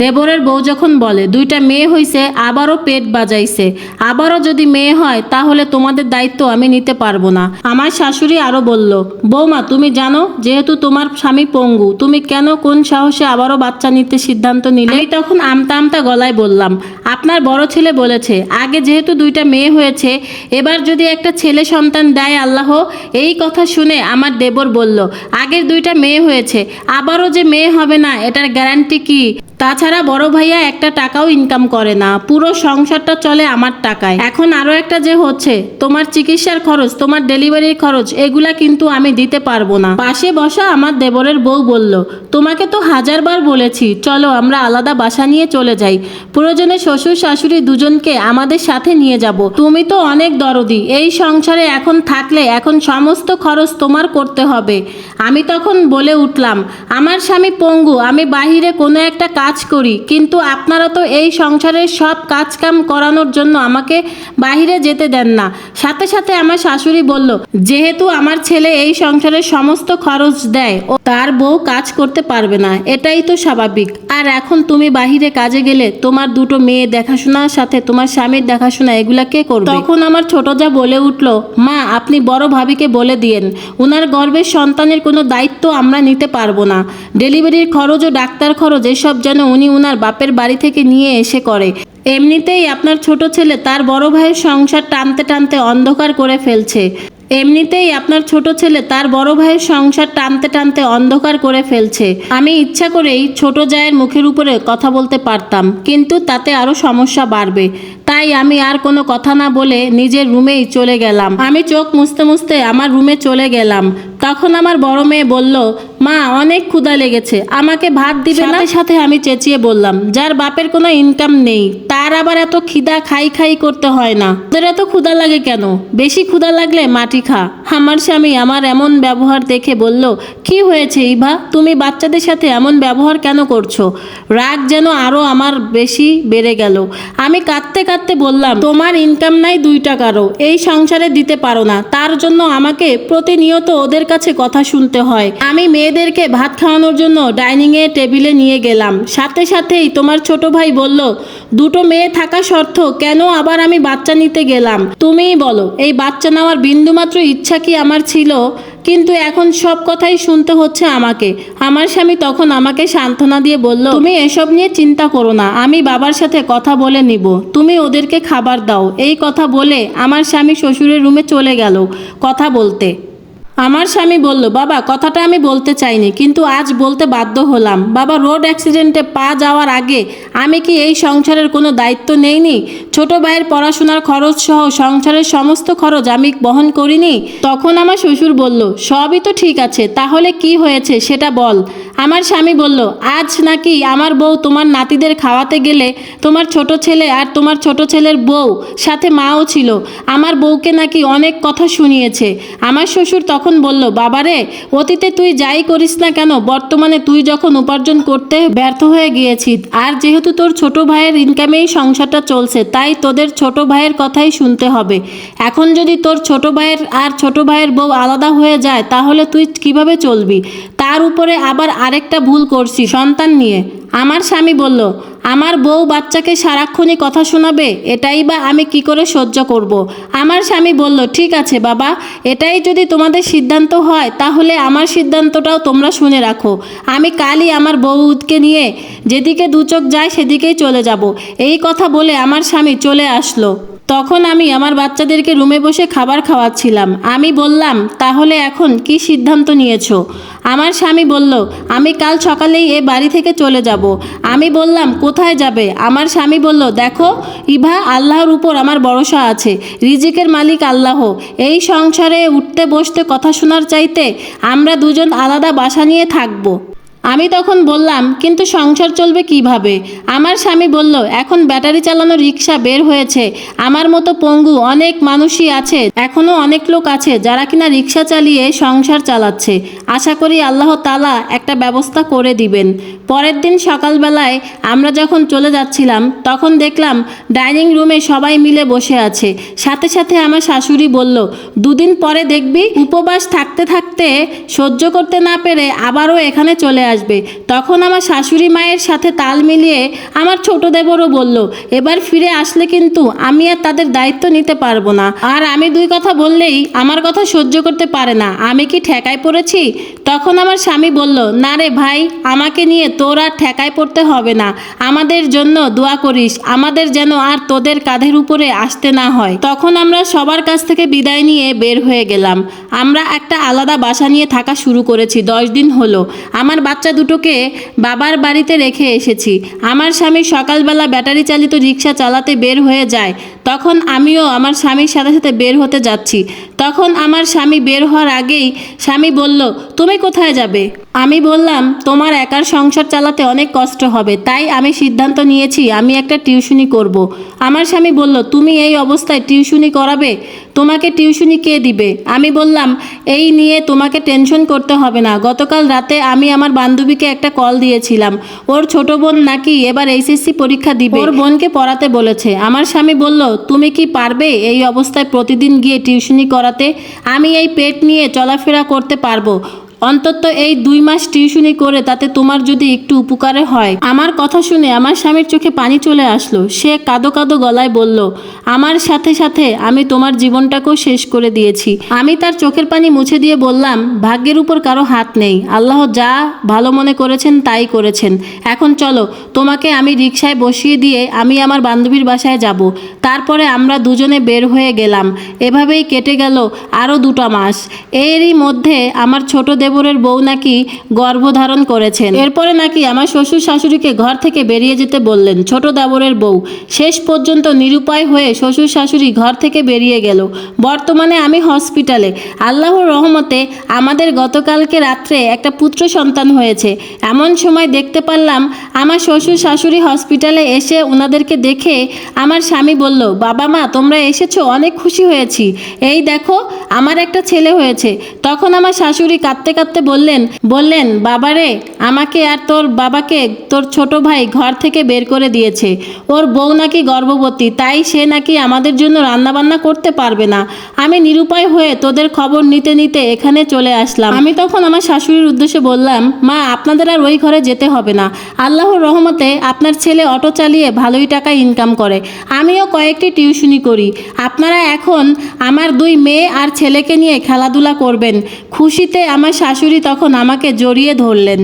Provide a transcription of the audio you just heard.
দেবরের বউ যখন বলে, দুইটা মেয়ে হইছে, আবারও পেট বাজাইছে। আবারও যদি মেয়ে হয়, তাহলে তোমাদের দায়িত্ব আমি নিতে পারব না। আমার শাশুড়ি আরও বলল, বৌমা, তুমি জানো, যেহেতু তোমার স্বামী পঙ্গু, তুমি কেন কোন সাহসে আবারও বাচ্চা নিতে সিদ্ধান্ত নিলে? তখন আমতা আমতা গলায় বললাম, আপনার বড় ছেলে বলেছে, আগে যেহেতু দুইটা মেয়ে হয়েছে, এবার যদি একটা ছেলে সন্তান দেয় আল্লাহ, এই কথা শুনে আমার দেবর বলল, আগের দুইটা মেয়ে হয়েছে, আবারও যে মেয়ে হবে না, এটার গ্যারান্টি কি? তাছাড়া বড় ভাইয়া একটা টাকাও ইনকাম করে না। পুরো সংসারটা চলে আমার টাকায়। এখন আরও একটা যে হচ্ছে, তোমার চিকিৎসার খরচ, তোমার ডেলিভারির খরচ, এগুলা কিন্তু আমি দিতে পারব না। পাশে বসা আমার দেবরের বউ বলল, তোমাকে তো হাজারবার বলেছি, চলো আমরা আলাদা বাসা নিয়ে চলে যাই। প্রয়োজনে শ্বশুর শাশুড়ি দুজনকে আমাদের সাথে নিয়ে যাব। তুমি তো অনেক দরদি, এই সংসারে এখন থাকলে এখন সমস্ত খরচ তোমার করতে হবে। আমি তখন বলে উঠলাম, আমার স্বামী পঙ্গু, আমি বাহিরে কোনো একটা কাজ করি, কিন্তু আপনারা তো এই সংসারের সব কাজ কাম করানোর জন্য আমাকে বাহিরে যেতে দেন না। সাথে সাথে আমার শাশুড়ি বলল, যেহেতু আমার ছেলে এই সংসারের সমস্ত খরচ দেয়, ও তার বউ কাজ করতে পারবে না, এটাই তো স্বাভাবিক। আর এখন তুমি বাহিরে কাজে গেলে তোমার দুটো মেয়ে দেখাশোনার সাথে, তোমার স্বামীর দেখাশোনা, এগুলা কে করবে? তখন আমার ছোট যা বলে উঠল, মা, আপনি বড় ভাবিকে বলে দিয়েন, উনার গর্ভের সন্তানের কোনো দায়িত্ব আমরা নিতে পারব না। ডেলিভারির খরচ ও ডাক্তার খরচ, এসব যেন উনি উনার বাপের বাড়ি থেকে নিয়ে এসে করে। এমনিতেই আপনার ছোট ছেলে তার বড় ভাইয়ের সংসার টানতে টানতে অন্ধকার করে ফেলছে। এমনিতেই আপনার ছোট ছেলে তার বড় ভাইয়ের সংসার টানতে টানতে অন্ধকার করে ফেলছে। আমি ইচ্ছা করেই ছোট জায়ের মুখের উপরে কথা বলতে পারতাম, কিন্তু তাতে আরও সমস্যা বাড়বে। তাই আমি আর কোনো কথা না বলে নিজের রুমেই চলে গেলাম। আমি চোখ মুছতে মুছতে আমার রুমে চলে গেলাম। তখন আমার বড় মেয়ে বলল, মা, অনেক ক্ষুধা লেগেছে। আমাকে ভাত দিবে না? সাথে আমি চেঁচিয়ে বললাম, যার বাপের কোনো ইনকাম নেই, তার আবার এত খিদা খাই খাই করতে হয় না। তোদের এত ক্ষুধা লাগে কেন? বেশি ক্ষুধা লাগলে মাটি খা। আমার স্বামী আমার এমন ব্যবহার দেখে বলল, কি হয়েছে ইভা? তুমি বাচ্চাদের সাথে এমন ব্যবহার কেন করছ? রাগ যেন আরও আমার বেশি বেড়ে গেল। আমি কাঁদতে কাঁদতে বললাম, তোমার ইনকাম নাই দুই টাকারও, এই সংসারে দিতে পারো না। তার জন্য আমাকে প্রতিনিয়ত ওদের কাছে কথা শুনতে হয়। আমি মেয়েদেরকে ভাত খাওয়ানোর জন্য ডাইনিং এ টেবিলে নিয়ে গেলাম। সাথে সাথেই তোমার ছোট ভাই বলল, দুটো মেয়ে থাকা শর্ত, কেন আবার আমি বাচ্চা নিতে গেলাম? তুমিই বলো, এই বাচ্চা নেওয়ার বিন্দুমাত্র ইচ্ছা কি আমার ছিল? কিন্তু এখন সব কথাই শুনতে হচ্ছে আমাকে। আমার স্বামী তখন আমাকে সান্ত্বনা দিয়ে বলল, তুমি এসব নিয়ে চিন্তা করো না, আমি বাবার সাথে কথা বলে নিব। তুমি ওদেরকে খাবার দাও। এই কথা বলে আমার স্বামী শ্বশুরের রুমে চলে গেল কথা বলতে। আমার স্বামী বলল, বাবা, কথাটা আমি বলতে চাইনি, কিন্তু আজ বলতে বাধ্য হলাম। বাবা, রোড অ্যাক্সিডেন্টে পা যাওয়ার আগে আমি কি এই সংসারের কোনো দায়িত্ব নেইনি? ছোট ভাইয়ের পড়াশোনার খরচ সহ সংসারের সমস্ত খরচ আমি বহন করিনি? তখন আমার শ্বশুর বলল, সবই তো ঠিক আছে, তাহলে কি হয়েছে সেটা বল। আমার স্বামী বলল, আজ নাকি আমার বউ তোমার নাতিদের খাওয়াতে গেলে তোমার ছোট ছেলে আর তোমার ছোট ছেলের বউ, সাথে মাও ছিল। আমার বউকে নাকি অনেক কথা শুনিয়েছে। আমার শ্বশুর তখন বলল, বাবারে, অতীতে তুই যাই করিস না কেন? বর্তমানে তুই যখন উপার্জন করতে ব্যর্থ হয়ে গিয়েছিস, আর যেহেতু তোর ছোট ভাইয়ের ইনকামেই সংসারটা চলছে, তাই তোদের ছোট ভাইয়ের কথাই শুনতে হবে। এখন যদি তোর ছোট ভাইয়ের আর ছোট ভাইয়ের বউ আলাদা হয়ে যায়, তাহলে তুই কীভাবে চলবি? তার উপরে আবার আরেকটা ভুল করছি সন্তান নিয়ে। আমার স্বামী বলল, আমার বউ বাচ্চাকে সারাক্ষণই কথা শোনাবে, এটাই বা আমি কি করে সহ্য করব। আমার স্বামী বলল, ঠিক আছে বাবা, এটাই যদি তোমাদের সিদ্ধান্ত হয়, তাহলে আমার সিদ্ধান্তটাও তোমরা শুনে রাখো। আমি কালই আমার বউকে নিয়ে যেদিকে দু চোখ যায় সেদিকেই চলে যাব। এই কথা বলে আমার স্বামী চলে আসলো। তখন আমি আমার বাচ্চাদেরকে রুমে বসে খাবার খাওয়াচ্ছিলাম। আমি বললাম, তাহলে এখন কি সিদ্ধান্ত নিয়েছো? আমার স্বামী বলল, আমি কাল সকালেই এ বাড়ি থেকে চলে যাব। আমি বললাম, কোথায় যাবে? আমার স্বামী বলল, দেখো, ইভা আল্লাহর উপর আমার ভরসা আছে। রিজিকের মালিক আল্লাহ। এই সংসারে উঠতে বসতে কথা শোনার চাইতে আমরা দুজন আলাদা বাসা নিয়ে থাকব। আমি তখন বললাম, কিন্তু সংসার চলবে কীভাবে? আমার স্বামী বলল, এখন ব্যাটারি চালানো রিক্সা বের হয়েছে। আমার মতো পঙ্গু অনেক মানুষই আছে এখনও অনেক লোক আছে যারা কিনা রিক্সা চালিয়ে সংসার চালাচ্ছে। আশা করি আল্লাহ তালা একটা ব্যবস্থা করে দিবেন। পরের দিন সকালবেলায় আমরা যখন চলে যাচ্ছিলাম, তখন দেখলাম ডাইনিং রুমে সবাই মিলে বসে আছে। সাথে সাথে আমার শাশুড়ি বলল, দুদিন পরে দেখবি উপবাস থাকতে থাকতে সহ্য করতে না পেরে আবারও এখানে চলে আসবে। তখন আমার শাশুড়ি মায়ের সাথে তাল মিলিয়ে আমার ছোট দেবরও বলল, এবার ফিরে আসলে কিন্তু আমি আর তাদের দায়িত্ব নিতে পারব না। আর আমি দুই কথা বললেই আমার কথা সহ্য করতে পারে না। আমি কি ঠেকায় পড়েছি? তখন আমার স্বামী বলল, না রে ভাই, আমাকে নিয়ে তোর আর ঠেকায় পড়তে হবে না। আমাদের জন্য দোয়া করিস। আমাদের যেন আর তোদের কাঁধের উপরে আসতে না হয়। তখন আমরা সবার কাছ থেকে বিদায় নিয়ে বের হয়ে গেলাম। আমরা একটা আলাদা বাসা নিয়ে থাকা শুরু করেছি। দশ দিন হলো। আমার বাচ্চা দুটোকে বাবার বাড়িতে রেখে এসেছি। আমার স্বামী সকালবেলা ব্যাটারি চালিত রিক্সা চালাতে বের হয়ে যায়। তখন আমিও আমার স্বামীর সাথে সাথে বের হতে যাচ্ছি। তখন আমার স্বামী বের হওয়ার আগেই স্বামী বলল, তুমি কোথায় যাবে? আমি বললাম তোমার একার সংসার চালাতে অনেক কষ্ট হবে তাই আমি সিদ্ধান্ত নিয়েছি আমি একটা টিউশনি করব। আমার স্বামী বলল তুমি এই অবস্থায় টিউশনি করাবে? তোমাকে টিউশনি কে দিবে? আমি বললাম এই নিয়ে তোমাকে টেনশন করতে হবে না। গতকাল রাতে আমি আমার বান্ধবীকে একটা কল দিয়েছিলাম। ওর ছোট বোন নাকি এবার এইচএসসি পরীক্ষা দিবে। ওর বোনকে পড়াতে বলেছে। আমার স্বামী বলল তুমি কি পারবে এই অবস্থায় প্রতিদিন গিয়ে টিউশনি করাতে? আমি এই পেট নিয়ে চলাফেরা করতে পারব। অন্তত এই দুই মাস টিউশনি করে তাতে তোমার যদি একটু উপকারে হয়। আমার কথা শুনে আমার স্বামীর চোখে পানি চলে আসলো। সে কাদো কাদো গলায় বলল, আমার সাথে সাথে আমি তোমার জীবনটাকেও শেষ করে দিয়েছি। আমি তার চোখের পানি মুছে দিয়ে বললাম, ভাগ্যের উপর কারও হাত নেই। আল্লাহ যা ভালো মনে করেছেন তাই করেছেন। এখন চলো, তোমাকে আমি রিক্সায় বসিয়ে দিয়ে আমি আমার বান্ধবীর বাসায় যাব। তারপরে আমরা দুজনে বের হয়ে গেলাম। এভাবেই কেটে গেল আরও দুটো মাস। এরই মধ্যে আমার ছোট দেবরের বউ নাকি গর্ভধারণ করেছেন। এরপরে নাকি আমার শ্বশুর শাশুড়িকে ঘর থেকে বেরিয়ে যেতে বললেন, ছোট দেবরের বউ, শেষ পর্যন্ত নিরুপায় হয়ে শ্বশুর শাশুড়ি ঘর থেকে বেরিয়ে গেল। বর্তমানে আমি হসপিটালে। আল্লাহর রহমতে আমাদের গতকালকে রাত্রে একটা পুত্র সন্তান হয়েছে। এমন সময় দেখতে পারলাম, আমার শ্বশুর শাশুড়ি হসপিটালে এসে ওনাদেরকে দেখে আমার স্বামী বলল, বাবা মা, তোমরা এসেছ, অনেক খুশি হয়েছি। এই দেখো, আমার একটা ছেলে হয়েছে। তখন আমার শাশুড়ি কাঁদতে কাঁদতে বললেন বললেন, বাবারে, আমাকে আর তোর বাবাকে তোর ছোট ভাই ঘর থেকে বের করে দিয়েছে। ওর বউ নাকি গর্ভবতী, তাই সে নাকি আমাদের জন্য রান্নাবান্না করতে পারবে না। আমি নিরুপায় হয়ে তোদের খবর নিতে নিতে এখানে চলে আসলাম। আমি তখন আমার শাশুড়ির উদ্দেশ্যে বললাম, মা, আপনাদের আর ওই ঘরে যেতে হবে না। আল্লাহর রহমতে আপনার ছেলে অটো চালিয়ে ভালোই টাকা ইনকাম করে। আমিও কয়েকটি টিউশনি করি। আপনারা এখন আমার দুই মেয়ে আর ছেলেকে নিয়ে খেলাধুলা করবেন। খুশিতে আমার শাশুড়ি তখন আমাকে জড়িয়ে ধরলেন।